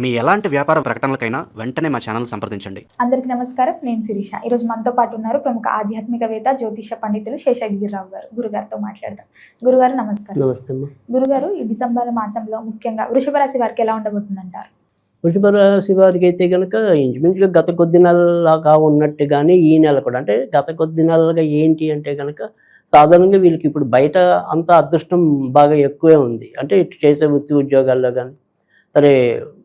మీ ఎలాంటి వ్యాపార ప్రకటనలకైనా వెంటనే మా ఛానల్ సంప్రదించండి. అందరికీ నమస్కారం. నేను శిరీష. ఈరోజు మనతో పాటు ఉన్నారు ప్రముఖ ఆధ్యాత్మికవేత్త జ్యోతిష పండితులు శేషగిరిరావు గారు. గురుగారితో మాట్లాడదాం. గురుగారు నమస్కారం. నమస్తే అమ్మా. గురుగారు ఈ డిసెంబర్ మాసంలో ముఖ్యంగా వృషభ రాశి వారికి ఎలా ఉండబోతుందంటారు? వృషభ రాశి వారికి అయితే కనుక ఇంచుమించుగా గత కొద్ది నెలలాగా ఉన్నట్టుగానే ఈ నెల కూడా అంటే గత కొద్ది నెలలుగా ఏంటి అంటే కనుక సాధారణంగా వీళ్ళకి ఇప్పుడు బయట అంత అదృష్టం బాగా ఎక్కువే ఉంది. అంటే ఇటు చేసే వృత్తి ఉద్యోగాల్లో కానీ సరే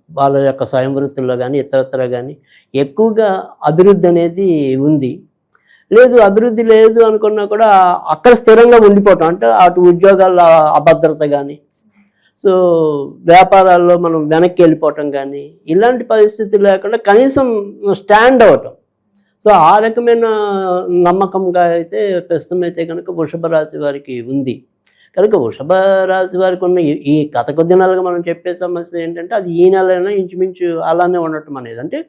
వాళ్ళ యొక్క స్వయం వృత్తుల్లో కానీ ఇతరత్ర కానీ ఎక్కువగా అభివృద్ధి అనేది ఉంది. లేదు అభివృద్ధి లేదు అనుకున్నా కూడా అక్కడ స్థిరంగా ఉండిపోవటం అంటే అటు ఉద్యోగాల అభద్రత కానీ సో వ్యాపారాల్లో మనం వెనక్కి వెళ్ళిపోవటం కానీ ఇలాంటి పరిస్థితి లేకుండా కనీసం స్టాండ్ అవటం సో ఆ రకమైన నమ్మకంగా అయితే ప్రస్తుతం అయితే కనుక వృషభ రాశి వారికి ఉంది. కనుక వృషభ రాశి వారికి ఉన్న ఈ- ఈ గత కొద్ది నెలలుగా మనం చెప్పే సమస్య ఏంటంటే అది ఈ నెలైనా ఇంచుమించు అలానే ఉండటం అనేది. అంటే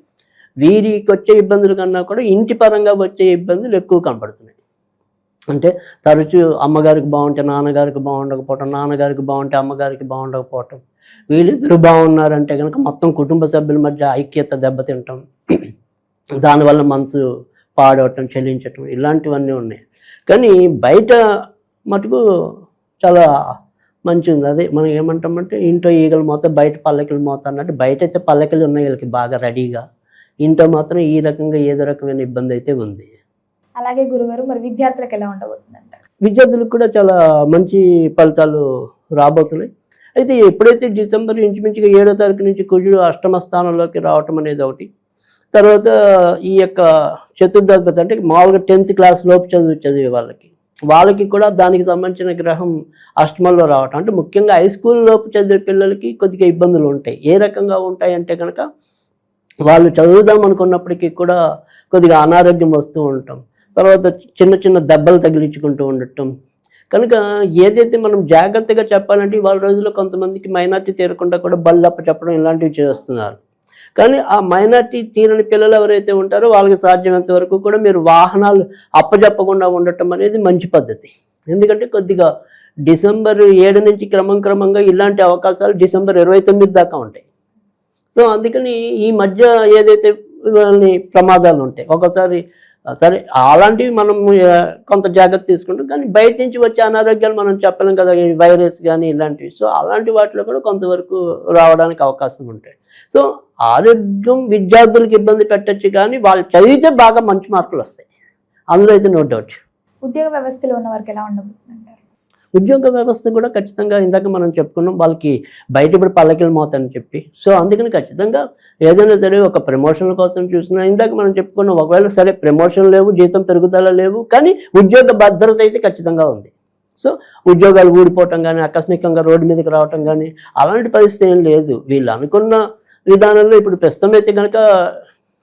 వీరికి వచ్చే ఇబ్బందుల కన్నా కూడా ఇంటి పరంగా వచ్చే ఇబ్బందులు ఎక్కువ కనపడుతున్నాయి. అంటే తరచూ అమ్మగారికి బాగుంటే నాన్నగారికి బాగుండకపోవటం నాన్నగారికి బాగుంటే అమ్మగారికి బాగుండకపోవటం వీళ్ళిద్దరూ బాగున్నారంటే కనుక మొత్తం కుటుంబ సభ్యుల మధ్య ఐక్యత దెబ్బతింటాం. దానివల్ల మనసు పాడవటం చెల్లించటం ఇలాంటివన్నీ ఉన్నాయి. కానీ బయట మటుకు చాలా మంచి ఉంది అదే మనం ఏమంటామంటే ఇంట్లో ఈగలు మోత బయట పల్లకిలు మోత అన్నట్టు బయట అయితే పల్లకిలు ఉన్నాయి వీళ్ళకి బాగా రెడీగా. ఇంట్లో మాత్రం ఈ రకంగా ఏదో రకమైన ఇబ్బంది అయితే ఉంది. అలాగే గురుగారు మరి విద్యార్థులకు ఎలా ఉండబోతుందంటారు విద్యార్థులకు కూడా చాలా మంచి ఫలితాలు రాబోతున్నాయి. అయితే ఎప్పుడైతే డిసెంబర్ ఇంచుమించుగా ఏడో తారీఖు నుంచి కుజుడు అష్టమ స్థానంలోకి రావటం అనేది ఒకటి. తర్వాత ఈ యొక్క చతుర్థాధిపతి అంటే మామూలుగా టెన్త్ క్లాస్ లోపు చదువు చదివే వాళ్ళకి. వాళ్ళకి కూడా దానికి సంబంధించిన గ్రహం అష్టమంలో రావటం. అంటే ముఖ్యంగా హై స్కూల్ లోపు చదివే పిల్లలకి కొద్దిగా ఇబ్బందులు ఉంటాయి. ఏ రకంగా ఉంటాయి అంటే కనుక వాళ్ళు చదువుదాం అనుకున్నప్పటికీ కూడా కొద్దిగా అనారోగ్యం వస్తూ ఉంటాం తర్వాత చిన్న చిన్న దెబ్బలు తగిలించుకుంటూ ఉండటం. కనుక ఏదైతే మనం జాగ్రత్తగా చెప్పాలంటే వాళ్ళ రోజుల్లో కొంతమందికి మైనార్టీ తీరకుండా కూడా బళ్ళప్ప చెప్పడం ఇలాంటివి చేస్తున్నారు. కానీ ఆ మైనార్టీ తీరని పిల్లలు ఎవరైతే ఉంటారో వాళ్ళకి సాధ్యమైనంత వరకు కూడా మీరు వాహనాలు అప్పజెప్పకుండా ఉండటం అనేది మంచి పద్ధతి. ఎందుకంటే కొద్దిగా డిసెంబర్ ఏడు నుంచి క్రమం క్రమంగా ఇలాంటి అవకాశాలు డిసెంబర్ ఇరవై తొమ్మిది దాకా ఉంటాయి. సో అందుకని ఈ మధ్య ఏదైతే ప్రమాదాలు ఉంటాయి ఒకసారి సరే అలాంటివి మనం కొంత జాగ్రత్త తీసుకుంటాం. కానీ బయట నుంచి వచ్చే అనారోగ్యాలు మనం చెప్పలేం కదా ఈ వైరస్ కానీ ఇలాంటివి. సో అలాంటి వాటిలో కూడా కొంతవరకు రావడానికి అవకాశం ఉంటాయి. సో ఆరోగ్యం విద్యార్థులకు ఇబ్బంది పెట్టచ్చు కానీ వాళ్ళు చదివితే బాగా మంచి మార్కులు వస్తాయి. అందులో అయితే నో డౌట్. ఉద్యోగ వ్యవస్థలో ఉన్న వారికి ఎలా ఉండబోతుందంటారు? ఉద్యోగ వ్యవస్థ కూడా ఖచ్చితంగా ఇందాక మనం చెప్పుకున్నాం వాళ్ళకి బయట ఇప్పుడు పల్లకిల మోత అని చెప్పి. సో అందుకని ఖచ్చితంగా ఏదైనా సరే ఒక ప్రమోషన్ కోసం చూసినా ఇందాక మనం చెప్పుకున్నాం ఒకవేళ సరే ప్రమోషన్ లేవు జీతం పెరుగుదల లేవు కానీ ఉద్యోగ భద్రత అయితే ఖచ్చితంగా ఉంది. సో ఉద్యోగాలు ఊడిపోవటం కానీ ఆకస్మికంగా రోడ్డు మీదకి రావటం కానీ అలాంటి పరిస్థితి ఏం లేదు. వీళ్ళు అనుకున్న విధానంలో ఇప్పుడు ప్రస్తుతం అయితే కనుక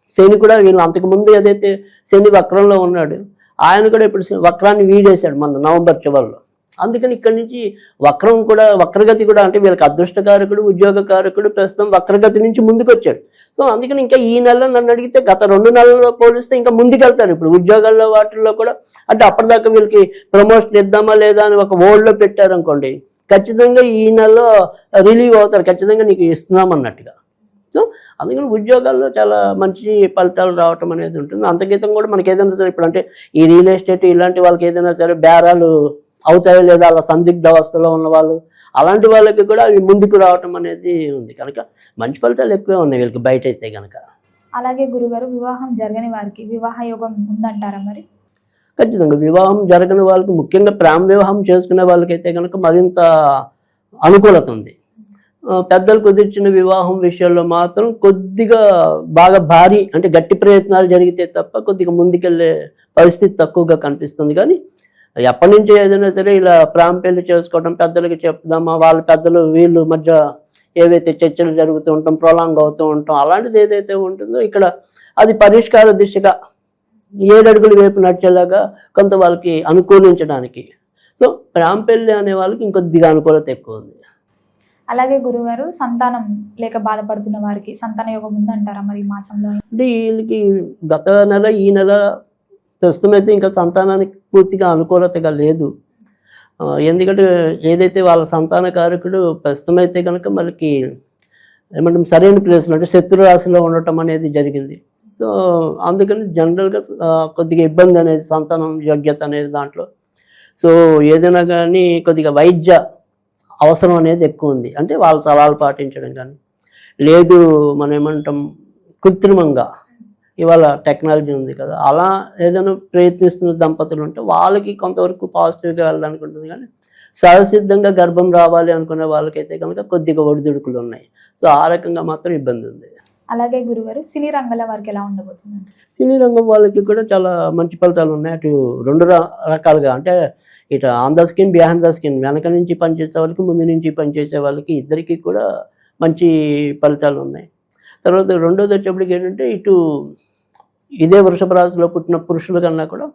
శని కూడా వీళ్ళు అంతకుముందు ఏదైతే శని వక్రంలో ఉన్నాడు ఆయన కూడా ఇప్పుడు వక్రాన్ని వీడేశాడు మన నవంబర్ చివరిలో అందుకని ఇక్కడి నుంచి వక్రం కూడా వక్రగతి కూడా అంటే వీళ్ళకి అదృష్టకారకుడు ఉద్యోగకారకుడు ప్రస్తుతం వక్రగతి నుంచి ముందుకు వచ్చాడు సో అందుకని ఇంకా ఈ నెల నన్ను అడిగితే గత రెండు నెలల్లో పోలిస్తే ఇంకా ముందుకెళ్తారు. ఇప్పుడు ఉద్యోగాల్లో వాటిల్లో కూడా అంటే అప్పటిదాకా వీళ్ళకి ప్రమోషన్ ఇద్దామా లేదా అని ఒక ఓల్డ్లో పెట్టారు అనుకోండి ఖచ్చితంగా ఈ నెలలో రిలీవ్ అవుతారు. ఖచ్చితంగా నీకు ఇస్తున్నాం అన్నట్టుగా సో అందుకని ఉద్యోగాల్లో చాలా మంచి ఫలితాలు రావటం అనేది ఉంటుంది. అంతకితం కూడా మనకి ఏదైనా సరే ఇప్పుడు అంటే ఈ రియల్ ఎస్టేట్ ఇలాంటి వాళ్ళకి ఏదైనా సరే బేరాలు అవుతాయో లేదా అలా సందిగ్ధ అవస్థలో ఉన్న వాళ్ళు అలాంటి వాళ్ళకి కూడా అవి ముందుకు రావటం అనేది ఉంది. కనుక మంచి ఫలితాలు ఎక్కువే ఉన్నాయి వీళ్ళకి బయట అయితే కనుక అలాగే గురుగారు వివాహం జరగని వారికి వివాహ యోగం ఉందంటారా మరి? ఖచ్చితంగా వివాహం జరగని వాళ్ళకి ముఖ్యంగా ప్రేమ వివాహం చేసుకునే వాళ్ళకైతే కనుక మరింత అనుకూలత ఉంది. పెద్దలు కుదిర్చిన వివాహం విషయంలో మాత్రం కొద్దిగా బాగా భారీ అంటే గట్టి ప్రయత్నాలు జరిగితే తప్ప కొద్దిగా ముందుకెళ్ళే పరిస్థితి తక్కువగా కనిపిస్తుంది. కానీ ఎప్పటి నుంచి ఏదైనా సరే ఇలా ప్రేమ పెళ్ళి చేసుకోవడం పెద్దలకి చెప్దామా వాళ్ళ పెద్దలు వీళ్ళు మధ్య ఏవైతే చర్చలు జరుగుతూ ఉంటాం ప్రొలాంగ్ అవుతూ ఉంటాం అలాంటిది ఏదైతే ఉంటుందో ఇక్కడ అది పరిష్కార దిశగా ఏడడుగులు వైపు నడిచేలాగా కొంత వాళ్ళకి అనుకూలించడానికి. సో పెళ్ళి అనే వాళ్ళకి ఇంకొద్దిగా అనుకూలత ఎక్కువ ఉంది. అలాగే గురుగారు సంతానం లేక బాధపడుతున్న వారికి సంతాన యోగం ఉందంటారా మరి మాసంలో? అంటే వీళ్ళకి గత నెల ఈ నెల ప్రస్తుతం అయితే ఇంకా సంతానానికి పూర్తిగా అనుకూలతగా లేదు. ఎందుకంటే ఏదైతే వాళ్ళ సంతాన కారకుడు ప్రస్తుతం అయితే కనుక మనకి ఏమంటాం సరైన ప్లేస్లో అంటే శత్రు రాశిలో ఉండటం అనేది జరిగింది. సో అందుకని జనరల్గా కొద్దిగా ఇబ్బంది అనేది సంతానం యోగ్యత అనేది దాంట్లో. సో ఏదైనా కానీ కొద్దిగా వైద్య అవసరం అనేది ఎక్కువ ఉంది. అంటే వాళ్ళ సవాలు పాటించడం కానీ లేదు మనం ఏమంటాం కృత్రిమంగా ఇవాళ టెక్నాలజీ ఉంది కదా. అలా ఏదైనా ప్రయత్నిస్తున్న దంపతులు ఉంటే వాళ్ళకి కొంతవరకు పాజిటివ్గా వెళ్ళడానికి ఉంటుంది కానీ సహసిద్ధంగా గర్భం రావాలి అనుకునే వాళ్ళకైతే కనుక కొద్దిగా ఒడిదుడుకులు ఉన్నాయి. సో ఆ రకంగా మాత్రం ఇబ్బంది ఉంది. అలాగే గురుగారు సినీ రంగాల వారికి ఎలా ఉండబోతుంది? సినీ రంగం వాళ్ళకి కూడా చాలా మంచి ఫలితాలు ఉన్నాయి. అటు రెండు రకాలుగా అంటే ఇటు on the skin behind the skin వెనక నుంచి పనిచేసే వాళ్ళకి ముందు నుంచి పనిచేసే వాళ్ళకి ఇద్దరికి కూడా మంచి ఫలితాలు ఉన్నాయి. తర్వాత రెండోది వచ్చేప్పటికి ఏంటంటే ఇటు ఇదే వృషభ రాశిలో పుట్టిన పురుషుల కన్నా కూడా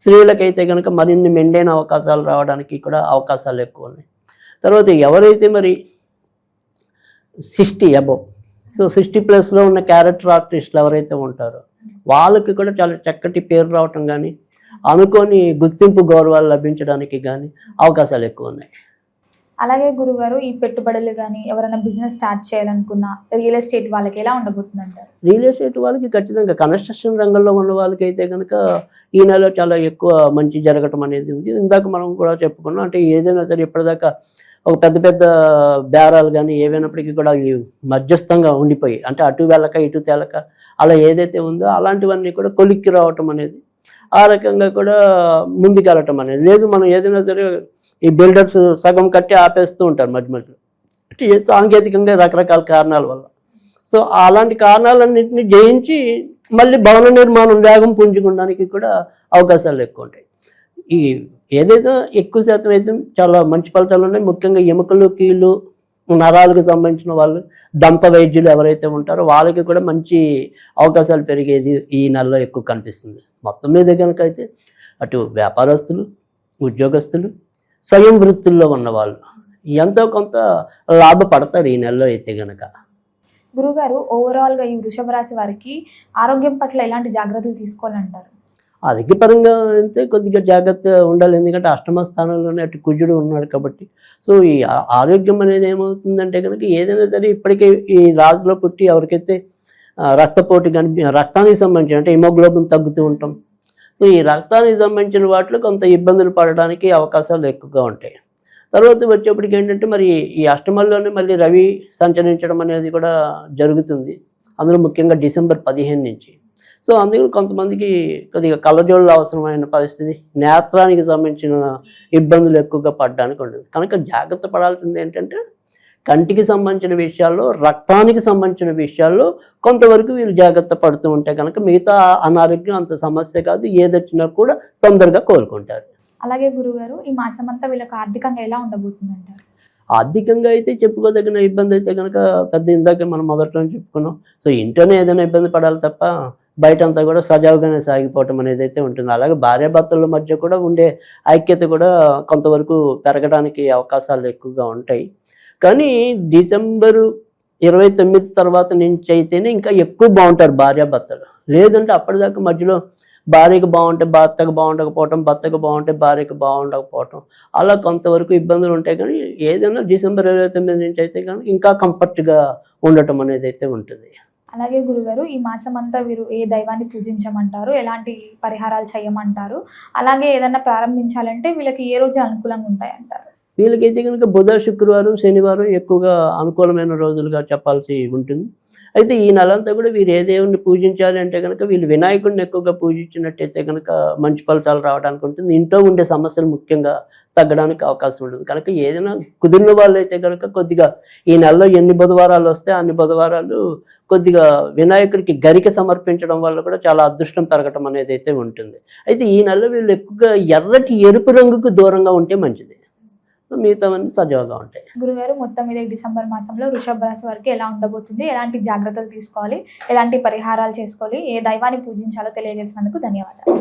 స్త్రీలకైతే కనుక మరిన్ని మెండైన అవకాశాలు రావడానికి కూడా అవకాశాలు ఎక్కువ ఉన్నాయి. తర్వాత ఎవరైతే మరి సిక్స్టీ అబో సో సిక్స్టీ ప్లస్లో ఉన్న క్యారెక్టర్ ఆర్టిస్టులు ఎవరైతే ఉంటారో వాళ్ళకి కూడా చాలా చక్కటి పేరు రావటం కానీ అనుకోని గుర్తింపు గౌరవాలు లభించడానికి కానీ అవకాశాలు ఎక్కువ ఉన్నాయి. అలాగే గురుగారు ఈ పెట్టుబడులు కానీ ఎవరైనా బిజినెస్ స్టార్ట్ చేయాలనుకున్నా రియల్ ఎస్టేట్ వాళ్ళకి ఎలా ఉండబోతుంది అంటారు రియల్ ఎస్టేట్ వాళ్ళకి ఖచ్చితంగా కన్స్ట్రక్షన్ రంగంలో ఉన్న వాళ్ళకి అయితే కనుక ఈ నెల చాలా ఎక్కువ మంచి జరగటం అనేది ఉంది. ఇందాక మనం కూడా చెప్పుకున్నాం అంటే ఏదైనా సరే ఇప్పటిదాకా ఒక పెద్ద పెద్ద బేరాలు కానీ ఏవైనప్పటికీ కూడా ఈ మధ్యస్థంగా ఉండిపోయి అంటే అటు వెళ్ళక ఇటు తేలక అలా ఏదైతే ఉందో అలాంటివన్నీ కూడా కొలిక్కి రావటం అనేది ఆ రకంగా కూడా ముందుకెళ్ళటం అనేది లేదు. మనం ఏదైనా సరే ఈ బిల్డర్స్ సగం కట్టి ఆపేస్తూ ఉంటారు మధ్య మధ్యలో. అంటే సాంకేతికంగా రకరకాల కారణాల వల్ల. సో అలాంటి కారణాలన్నింటినీ జయించి మళ్ళీ భవన నిర్మాణం వేగం పుంజుకోవడానికి కూడా అవకాశాలు ఎక్కువ ఉంటాయి. ఈ ఏదైతే ఎక్కువ శాతం అయితే చాలా మంచి ఫలితాలు ఉన్నాయి. ముఖ్యంగా ఎముకలు కీళ్ళు నరాలకు సంబంధించిన వాళ్ళు దంత వైద్యులు ఎవరైతే ఉంటారో వాళ్ళకి కూడా మంచి అవకాశాలు పెరిగేది ఈ నెలలో ఎక్కువ కనిపిస్తుంది. మొత్తం మీద కనుక అయితే అటు వ్యాపారస్తులు ఉద్యోగస్తులు స్వయం వృత్తుల్లో ఉన్నవాళ్ళు. ఎంతో కొంత లాభపడతారు ఈ నెలలో అయితే గనక. గురుగారు ఓవరాల్గా ఈ వృషభ రాశి వారికి ఆరోగ్యం పట్ల ఎలాంటి జాగ్రత్తలు తీసుకోవాలంటారు? ఆరోగ్యపరంగా అయితే కొద్దిగా జాగ్రత్త ఉండాలి. ఎందుకంటే అష్టమ స్థానంలోనే అటు కుజుడు ఉన్నాడు కాబట్టి. సో ఈ ఆరోగ్యం అనేది ఏమవుతుందంటే కనుక ఏదైనా సరే ఇప్పటికే ఈ రాజులో పుట్టి ఎవరికైతే రక్తపోటు కానీ రక్తానికి సంబంధించి అంటే హిమోగ్లోబిన్ తగ్గుతూ ఉంటాం. సో ఈ రక్తానికి సంబంధించిన వాటిలో కొంత ఇబ్బందులు పడడానికి అవకాశాలు ఎక్కువగా ఉంటాయి. తర్వాత వచ్చేప్పటికి ఏంటంటే మరి ఈ అష్టమంలోనే మళ్ళీ రవి సంచరించడం అనేది కూడా జరుగుతుంది. అందులో ముఖ్యంగా డిసెంబర్ పదిహేను నుంచి. సో అందుకని కొంతమందికి కొద్దిగా కళ్ళజోళ్ళు అవసరమైన పరిస్థితి నేత్రానికి సంబంధించిన ఇబ్బందులు ఎక్కువగా పడడానికి ఉంటుంది. కనుక జాగ్రత్త పడాల్సింది ఏంటంటే కంటికి సంబంధించిన విషయాల్లో రక్తానికి సంబంధించిన విషయాల్లో కొంతవరకు వీళ్ళు జాగ్రత్త పడుతూ ఉంటే కనుక మిగతా అనారోగ్యం అంత సమస్య కాదు. ఏదొచ్చినా కూడా తొందరగా కోలుకుంటారు. అలాగే గురుగారు ఈ మాసం అంతా వీళ్ళకి ఆర్థికంగా ఎలా ఉండబోతుంది అంటారు ఆర్థికంగా అయితే చెప్పుకోదగిన ఇబ్బంది అయితే కనుక పెద్ద ఇందాక మనం మొదట్లో చెప్పుకున్నాం. సో ఇంట్లోనే ఏదైనా ఇబ్బంది పడాలి తప్ప బయట అంతా కూడా సజావుగానే సాగిపోవటం అనేది అయితే ఉంటుంది. అలాగే భార్యాభర్తల మధ్య కూడా ఉండే ఐక్యత కూడా కొంతవరకు పెరగడానికి అవకాశాలు ఎక్కువగా ఉంటాయి. కానీ డిసెంబరు ఇరవై తొమ్మిది తర్వాత నుంచి అయితేనే ఇంకా ఎక్కువ బాగుంటారు భార్యాభర్తలు. లేదంటే అప్పటిదాకా మధ్యలో భార్యకు బాగుంటే భర్తకు బాగుండకపోవటం భర్తకు బాగుంటే భార్యకు బాగుండకపోవటం అలా కొంతవరకు ఇబ్బందులు ఉంటాయి. కానీ ఏదైనా డిసెంబర్ ఇరవై తొమ్మిది నుంచి అయితే కానీ ఇంకా కంఫర్ట్గా ఉండటం అనేది అయితే ఉంటుంది. అలాగే గురుగారు ఈ మాసం అంతా వీరు ఏ దైవాన్ని పూజించమంటారు? ఎలాంటి పరిహారాలు చేయమంటారు? అలాగే ఏదన్నా ప్రారంభించాలంటే వీళ్ళకి ఏ రోజు అనుకూలంగా ఉంటాయి అంటారు వీళ్ళకైతే కనుక బుధ శుక్రవారం శనివారం ఎక్కువగా అనుకూలమైన రోజులుగా చెప్పాల్సి ఉంటుంది. అయితే ఈ నెలంతా కూడా వీరు ఏ దేవుణ్ణి పూజించాలి అంటే కనుక వీళ్ళు వినాయకుడిని ఎక్కువగా పూజించినట్టయితే కనుక మంచి ఫలితాలు రావడానికి ఉంటుంది. ఇంట్లో ఉండే సమస్యలు ముఖ్యంగా తగ్గడానికి అవకాశం ఉంటుంది. కనుక ఏదైనా కుదిరిన వాళ్ళు అయితే కనుక కొద్దిగా ఈ నెలలో ఎన్ని బుధవారాలు వస్తే అన్ని బుధవారాలు కొద్దిగా వినాయకుడికి గరిక సమర్పించడం వల్ల కూడా చాలా అదృష్టం పెరగటం అనేది అయితే ఉంటుంది. అయితే ఈ నెలలో వీళ్ళు ఎక్కువగా ఎర్రటి ఎరుపు రంగుకు దూరంగా ఉంటే మంచిది. మిగతావన్నీ సజావుగా ఉంటాయి. గురుగారు మొత్తం మీద డిసెంబర్ మాసంలో వృషభ రాశి వరకు ఎలా ఉండబోతుంది? ఎలాంటి జాగ్రత్తలు తీసుకోవాలి? ఎలాంటి పరిహారాలు చేసుకోవాలి? ఏ దైవాన్ని పూజించాలో తెలియజేసినందుకు ధన్యవాదాలు.